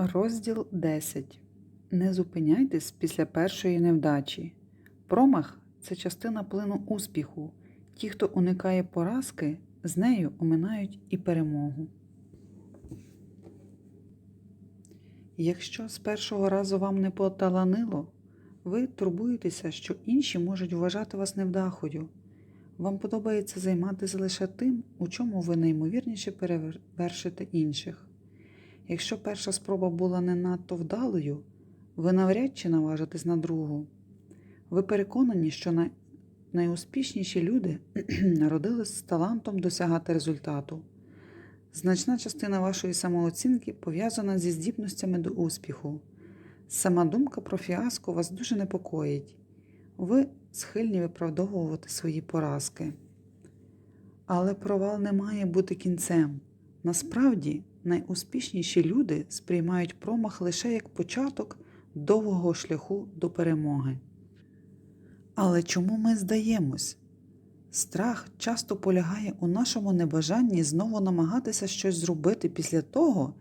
Розділ 10. Не зупиняйтесь після першої невдачі. Промах це частина плину успіху. Ті, хто уникає поразки, з нею оминають і перемогу. Якщо з першого разу вам не поталанило, ви турбуєтеся, що інші можуть вважати вас невдахою. Вам подобається займатися лише тим, у чому ви наймовірніше перевершите інших. Якщо перша спроба була не надто вдалою, ви навряд чи наважитесь на другу. Ви переконані, що най... найуспішніші люди народились з талантом досягати результату. Значна частина вашої самооцінки пов'язана зі здібностями до успіху. Сама думка про фіаско вас дуже непокоїть. Ви схильні виправдовувати свої поразки. Але провал не має бути кінцем. Насправді, найуспішніші люди сприймають промах лише як початок довгого шляху до перемоги. Але чому ми здаємось? Страх часто полягає у нашому небажанні знову намагатися щось зробити після того,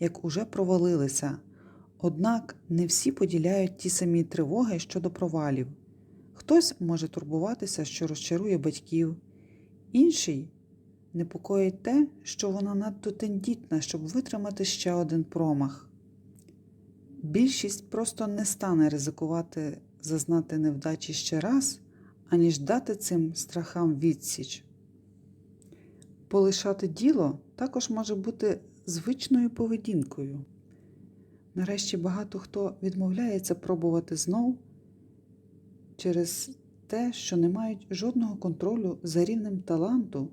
як уже провалилися. Однак не всі поділяють ті самі тривоги щодо провалів. Хтось може турбуватися, що розчарує батьків, інший непокоїть те, що вона надто тендітна, щоб витримати ще один промах. Більшість просто не стане ризикувати зазнати невдачі ще раз, аніж дати цим страхам відсіч. Полишати діло також може бути звичною поведінкою. Нарешті багато хто відмовляється пробувати знов через те, що не мають жодного контролю за рівнем таланту.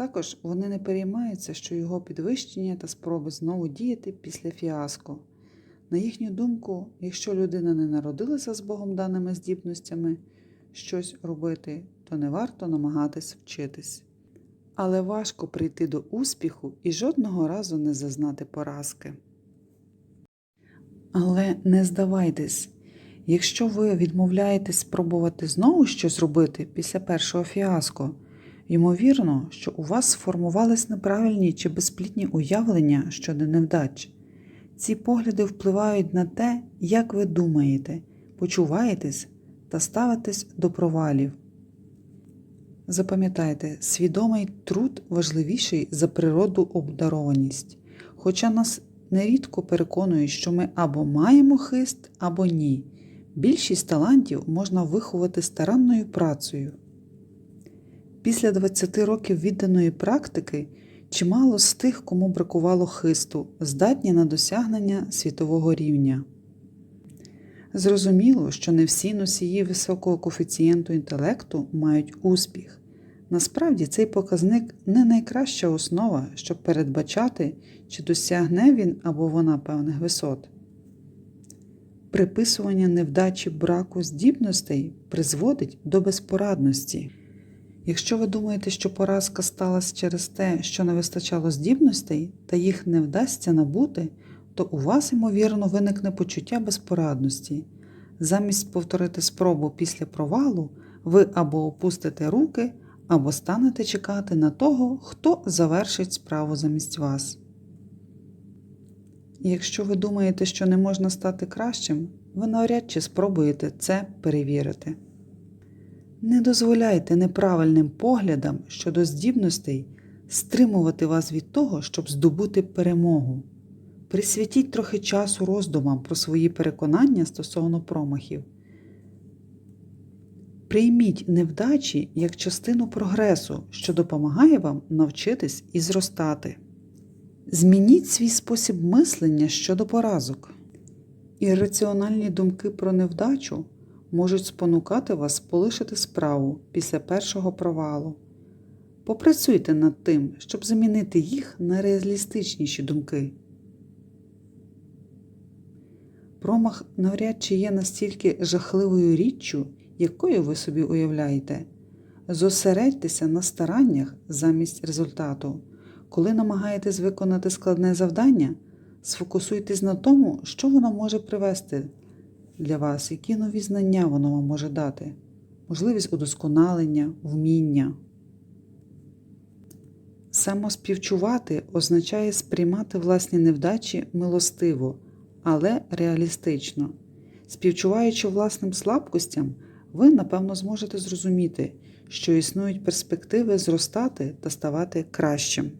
Також вони не переймаються, що його підвищення та спроби знову діяти після фіаско. На їхню думку, якщо людина не народилася з Богом даними здібностями щось робити, то не варто намагатись вчитись. Але важко прийти до успіху і жодного разу не зазнати поразки. Але не здавайтесь, якщо ви відмовляєтесь спробувати знову щось робити після першого фіаско, ймовірно, що у вас сформувались неправильні чи безплітні уявлення щодо невдач. Ці погляди впливають на те, як ви думаєте, почуваєтесь та ставитесь до провалів. Запам'ятайте, свідомий труд важливіший за природу обдарованість, хоча нас нерідко переконують, що ми або маємо хист, або ні. Більшість талантів можна виховати старанною працею. Після 20 років відданої практики чимало з тих, кому бракувало хисту, здатні на досягнення світового рівня. Зрозуміло, що не всі носії високого коефіцієнту інтелекту мають успіх. Насправді цей показник не найкраща основа, щоб передбачати, чи досягне він або вона певних висот. Приписування невдачі браку здібностей призводить до безпорадності. Якщо ви думаєте, що поразка сталася через те, що не вистачало здібностей та їх не вдасться набути, то у вас, ймовірно, виникне почуття безпорадності. Замість повторити спробу після провалу, ви або опустите руки, або станете чекати на того, хто завершить справу замість вас. Якщо ви думаєте, що не можна стати кращим, ви навряд чи спробуєте це перевірити. Не дозволяйте неправильним поглядам щодо здібностей стримувати вас від того, щоб здобути перемогу. Присвятіть трохи часу роздумам про свої переконання стосовно промахів. Прийміть невдачі як частину прогресу, що допомагає вам навчитись і зростати. Змініть свій спосіб мислення щодо поразок. Ірраціональні думки про невдачу можуть спонукати вас полишити справу після першого провалу. Попрацюйте над тим, щоб замінити їх на реалістичніші думки. Промах навряд чи є настільки жахливою річчю, якою ви собі уявляєте. Зосередьтеся на стараннях замість результату. Коли намагаєтесь виконати складне завдання, сфокусуйтесь на тому, що воно може привести для вас, які нові знання воно вам може дати, можливість удосконалення, вміння. Самоспівчувати означає сприймати власні невдачі милостиво, але реалістично. Співчуваючи власним слабкостям, ви, напевно, зможете зрозуміти, що існують перспективи зростати та ставати кращим.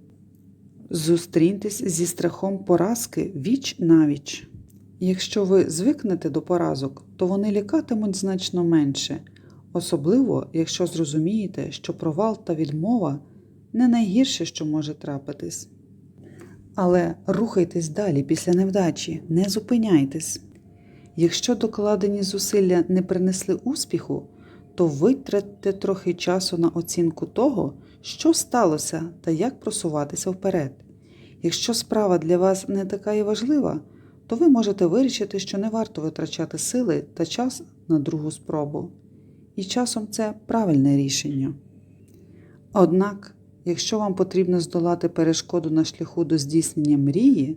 Зустріньтесь зі страхом поразки віч навіч. Якщо ви звикнете до поразок, то вони лякатимуть значно менше, особливо якщо зрозумієте, що провал та відмова не найгірше, що може трапитись. Але рухайтесь далі після невдачі, не зупиняйтесь. Якщо докладені зусилля не принесли успіху, то витратьте трохи часу на оцінку того, що сталося та як просуватися вперед. Якщо справа для вас не така і важлива, то ви можете вирішити, що не варто витрачати сили та час на другу спробу. І часом це правильне рішення. Однак, якщо вам потрібно здолати перешкоду на шляху до здійснення мрії,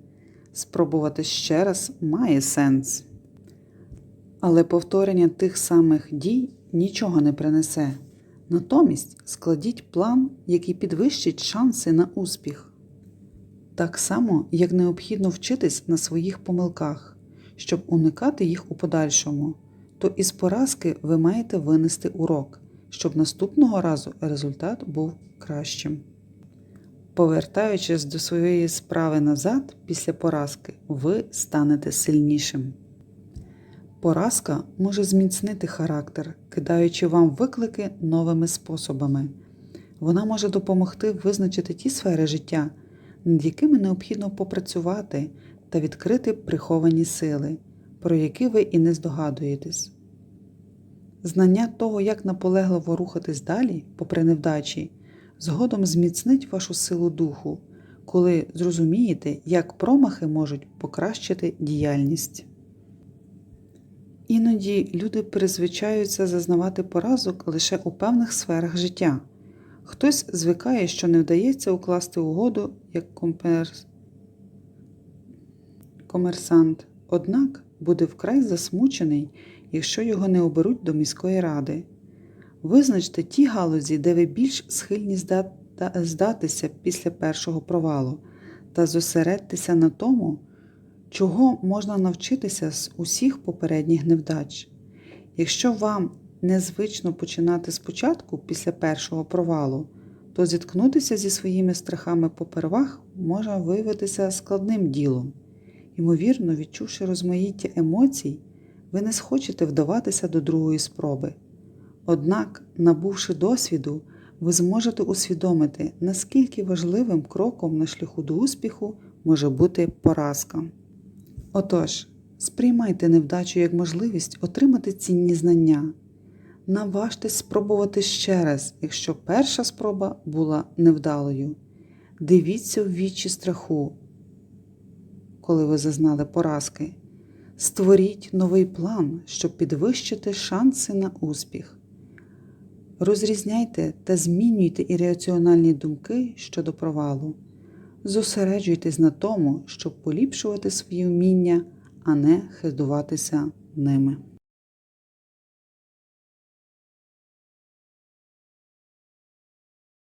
спробувати ще раз має сенс. Але повторення тих самих дій нічого не принесе. Натомість складіть план, який підвищить шанси на успіх. Так само, як необхідно вчитись на своїх помилках, щоб уникати їх у подальшому, то із поразки ви маєте винести урок, щоб наступного разу результат був кращим. Повертаючись до своєї справи назад після поразки, ви станете сильнішим. Поразка може зміцнити характер, кидаючи вам виклики новими способами. Вона може допомогти визначити ті сфери життя, над якими необхідно попрацювати та відкрити приховані сили, про які ви і не здогадуєтесь. Знання того, як наполегливо рухатись далі, попри невдачі, згодом зміцнить вашу силу духу, коли зрозумієте, як промахи можуть покращити діяльність. Іноді люди призвичаються зазнавати поразок лише у певних сферах життя. Хтось звикає, що не вдається укласти угоду як комперс... комерсант, однак буде вкрай засмучений, якщо його не оберуть до міської ради. Визначте ті галузі, де ви більш схильні здатися після першого провалу, та зосередьтеся на тому, чого можна навчитися з усіх попередніх невдач. Якщо вам незвично починати спочатку після першого провалу, то зіткнутися зі своїми страхами попервах може виявитися складним ділом. Ймовірно, відчувши розмаїття емоцій, ви не схочете вдаватися до другої спроби. Однак, набувши досвіду, ви зможете усвідомити, наскільки важливим кроком на шляху до успіху може бути поразка. Отож, сприймайте невдачу як можливість отримати цінні знання. Наважтесь спробувати ще раз, якщо перша спроба була невдалою. Дивіться в вічі страху, коли ви зазнали поразки. Створіть новий план, щоб підвищити шанси на успіх. Розрізняйте та змінюйте ірраціональні думки щодо провалу. Зосереджуйтесь на тому, щоб поліпшувати свої вміння, а не хизуватися ними.